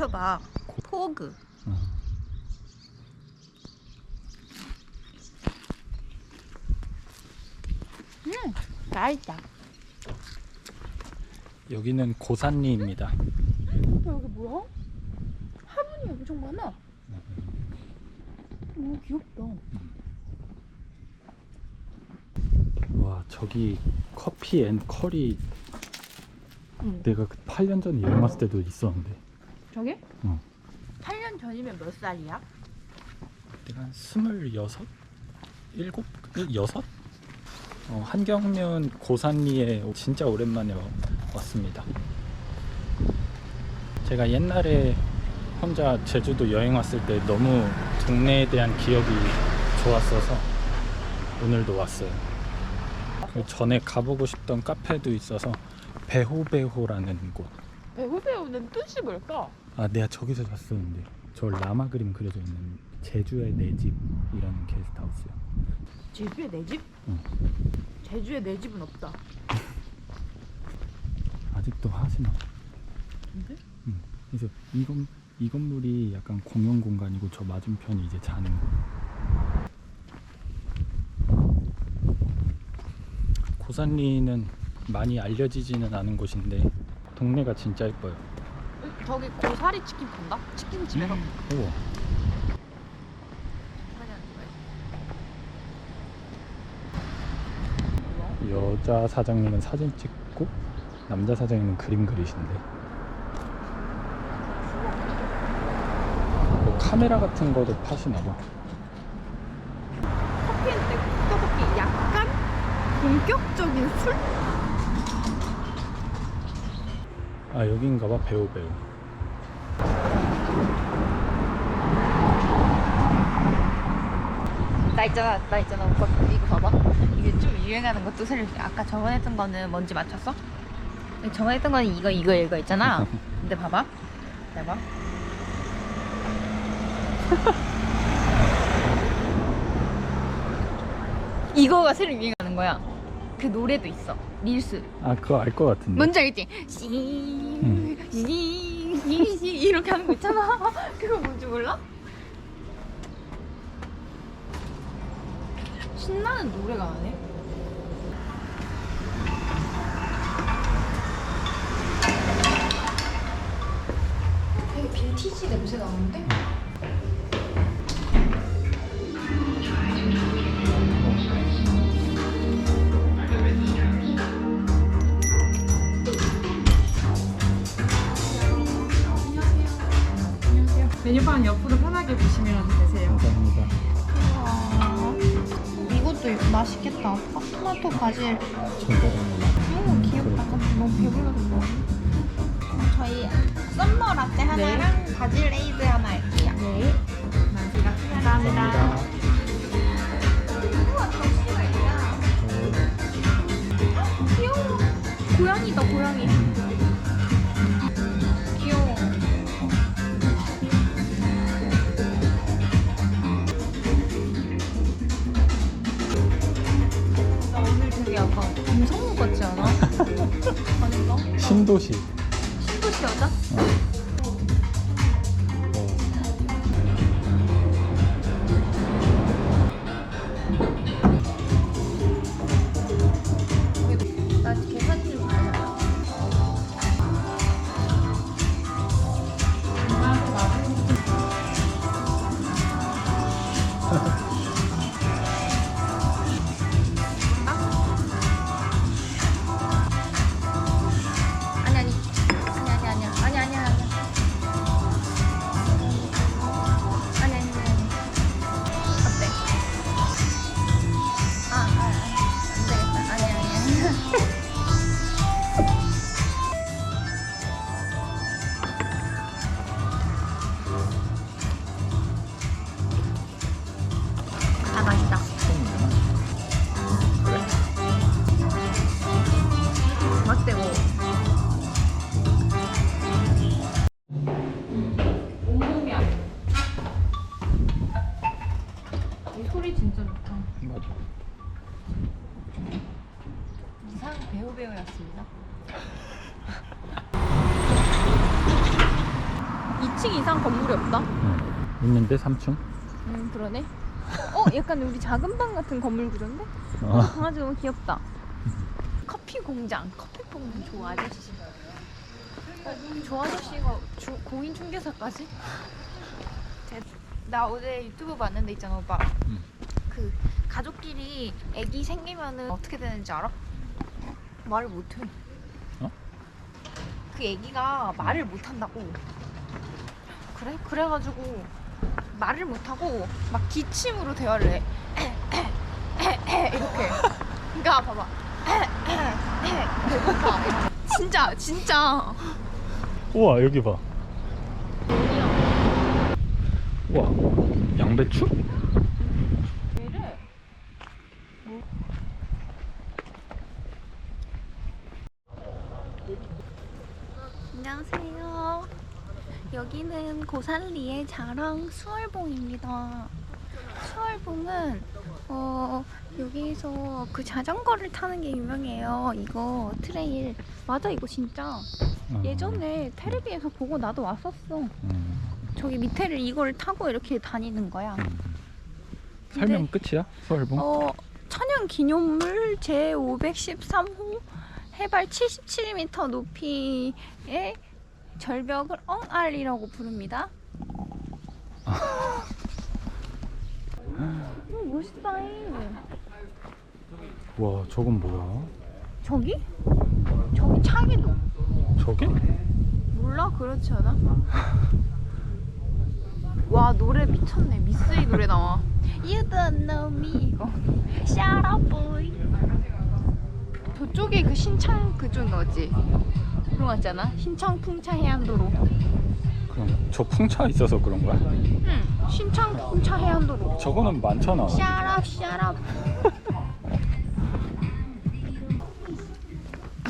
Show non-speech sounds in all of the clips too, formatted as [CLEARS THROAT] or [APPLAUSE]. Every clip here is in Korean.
맞춰봐. 포그. 어. 음, 맛있다. 여기는 고산리입니다. 여기 뭐야? 화분이 엄청 많아. 오 귀엽다. 와 저기 커피 앤 커리 응. 내가 그 8년 전에 여행 왔을 때도 있었는데 저게? 응. 8년 전이면 몇 살이야? 내가 한 스물여섯? 일곱? 여섯? 어, 한경면 고산리에 진짜 오랜만에 와- 왔습니다. 제가 옛날에 혼자 제주도 여행 왔을 때 너무 동네에 대한 기억이 좋았어서 오늘도 왔어요. 그 전에 가보고 싶던 카페도 있어서 배호배호라는 곳. 배우 배우는 뜻이 뭘까? 아 내가 저기서 잤었는데 저 라마 그림 그려져 있는 제주의 내 집이라는 게스트하우스요. 제주에 내 집? 응. 제주에 내 집은 없다. [LAUGHS] 아직도 하시나? 근데? 그래서 이, 건, 이 건물이 약간 공용 공간이고 저 맞은편이 이제 자는 곳. 고산리는 많이 알려지지는 않은 곳인데 동네가 진짜 예뻐요. 저기 고사리 치킨 판다? 치킨집에서. 우와. 여자 사장님은 사진 찍고 남자 사장님은 그림 그리신데 뭐 카메라 같은 거도 파시나 봐. 커피인데 떡볶이 약간 본격적인 술? 아 여긴가 봐 배우 배우. 나 있잖아, 나 있잖아. 오빠 이거 봐봐. 이게 좀 유행하는 것도 새로 아까 저번에 했던 거는 뭔지 맞췄어? 저번에 했던 거는 이거 이거 이거 있잖아. 근데 봐봐. 봐봐. 이거가 새로 유행하는 거야. 그 노래도 있어. 릴스. 아 그거 알 것 같은데. 뭔지 알겠지? 씨, 응. 씨, 씨, 씨 이렇게 하는 거 있잖아. 그거 뭔지 몰라? 신나는 노래가 나네. 되게 빈티지 냄새 나는데? 메뉴판 옆으로 편하게 보시면 되세요. 감사합니다. 아, 이것도 맛있겠다. 토마토 바질. 오 귀엽다. 너무 배불러서 뭐. 저희 썸머 라떼 하나랑 바질 레이드 하나 할게요. 네. 감사합니다. 우와 접시가 있다. 귀여워. 고양이다 고양이. 약간 김성우 같지 않아? [LAUGHS] 아닌가? 신도시. 신도시 여자? 나 건물이 없다. 응. 있는데 3층? 음 그러네. 어 약간 우리 작은 방 같은 건물 구조인데? 어, 어. 강아지 너무 귀엽다. 커피 공장. 커피 공장 조 아저씨. 어, 조 아저씨가 주, 공인 중개사까지? 제- 나 어제 유튜브 봤는데 있잖아 오빠. 음. 그 가족끼리 아기 생기면은 어떻게 되는지 알아? 말을 못해. 어? 그 아기가 말을 못한다고. 그래? 그래가지고 말을 못하고 막 기침으로 대화를 해. [CLEARS THROAT] 이렇게. 그러니까 봐봐. [CLEARS THROAT] 진짜 진짜. 우와 여기 봐. 우와 양배추? 안녕하세요. 여기는 고산리의 자랑 수월봉입니다. 수월봉은 어, 여기서 그 자전거를 타는 게 유명해요. 이거 트레일. 맞아 이거 진짜. 어. 예전에 테레비에서 보고 나도 왔었어. 음. 저기 밑에를 이걸 타고 이렇게 다니는 거야. 음. 설명 끝이야? 서울봉? 어, 천연 기념물 제 513호 해발 77m 높이의 절벽을 엉알리라고 부릅니다. 음, 멋있다. 와 저건 뭐야? 저기? 저기 차기도. 저게? 몰라 그렇지 않아? 와 노래 미쳤네 미스이 노래 나와 You don't know me 이거 Shut up boy 저쪽에 그 신창 그쪽 거지 그런 거 있잖아 신창 풍차 해안도로 그럼 저 풍차 있어서 그런 거야? 응 신창 풍차 해안도로 저거는 많잖아. Shut up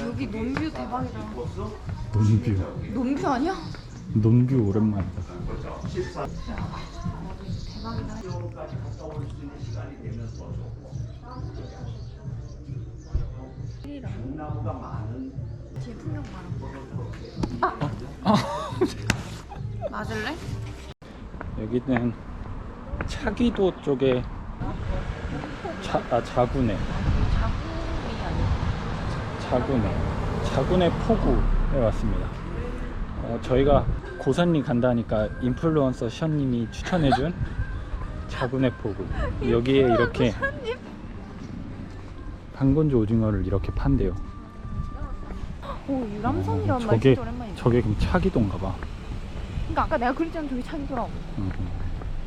여기 논뷰 대박이다 논뷰. 논뷰 아니야? 논뷰 오랜만이다. 뒤에 풍경 봐라. 아! [LAUGHS] 맞을래? 여기는 차기도 쪽에 자, 아, 자구네. 자구네. 자구네 포구에 왔습니다. 어, 저희가 고산리 간다니까 인플루언서 션님이 추천해준 [LAUGHS] 자구네 포구. 여기에 이렇게 방건조 오징어를 이렇게 판대요. 오 유람선이란 어, 말 저게 진짜 오랜만이다. 저게 그럼 차기도인가 봐. 그러니까 아까 내가 그랬잖아 저기 차기더라고. 음, 음.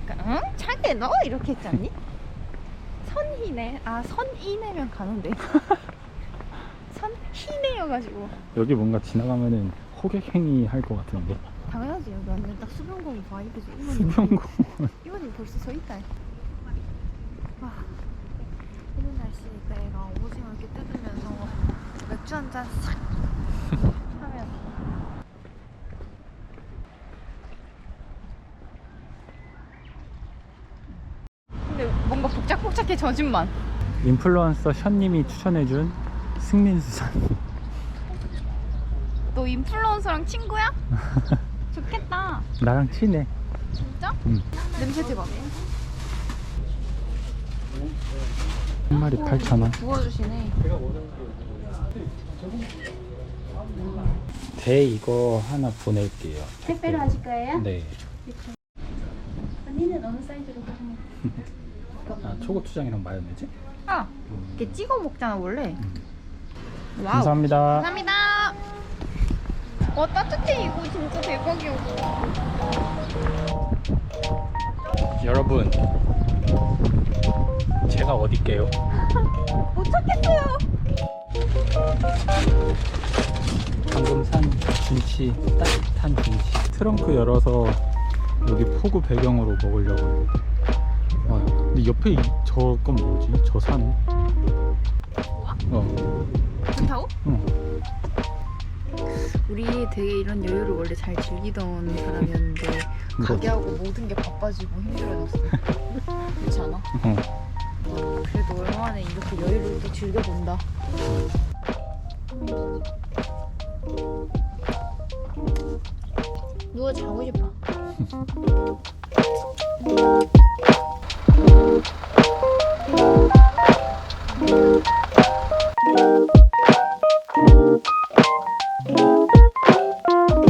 그러니까 응? 차게 너 이렇게 했지 않니? [LAUGHS] 선희네. 아 선이네면 가는데. [LAUGHS] 선희네여가지고. 여기 뭔가 지나가면은 호객행위 할 것 같은데. 당연하지 여기 완전 딱 수변공 바이브지. 이모님 수변공원. 이모님 [LAUGHS] 벌써 서 있다. 와 이런 날씨에 내가 오징어 이렇게 뜯으면서 맥주 한잔싹 하면. 근데 뭔가 복작복작해 젖은만. 인플루언서 션님이 추천해준 승민수산. 너 인플루언서랑 친구야? [LAUGHS] 좋겠다. 나랑 친해. 진짜? 응. 냄새 대박. 한 마리 8,000원. 구워주시네. 대 이거 하나 보낼게요. 택배로 하실 거예요? 네. 언니는 어느 사이즈로 보시면? 아, 초고추장이랑 마요네즈? 아, 이렇게 찍어 먹잖아 원래. 와우. 감사합니다. 감사합니다. 와 따뜻해 이거 진짜 대박이야. 여러분, 제가 어딜게요? [LAUGHS] 못 찾겠어요. 방금 산 김치, 따뜻한 김치. 트렁크 열어서 여기 포구 배경으로 먹으려고. 와, 근데 옆에 이- 저건 뭐지? 저 산? 어, 괜찮다고? 어. 우리 되게 이런 여유를 원래 잘 즐기던 사람이었는데 [LAUGHS] 가게하고 모든 게 바빠지고 힘들어졌어. [LAUGHS] 그렇지 않아? 어. 그래도 얼마나 이렇게 여유를 또 즐겨본다. 자고 싶어. [LAUGHS]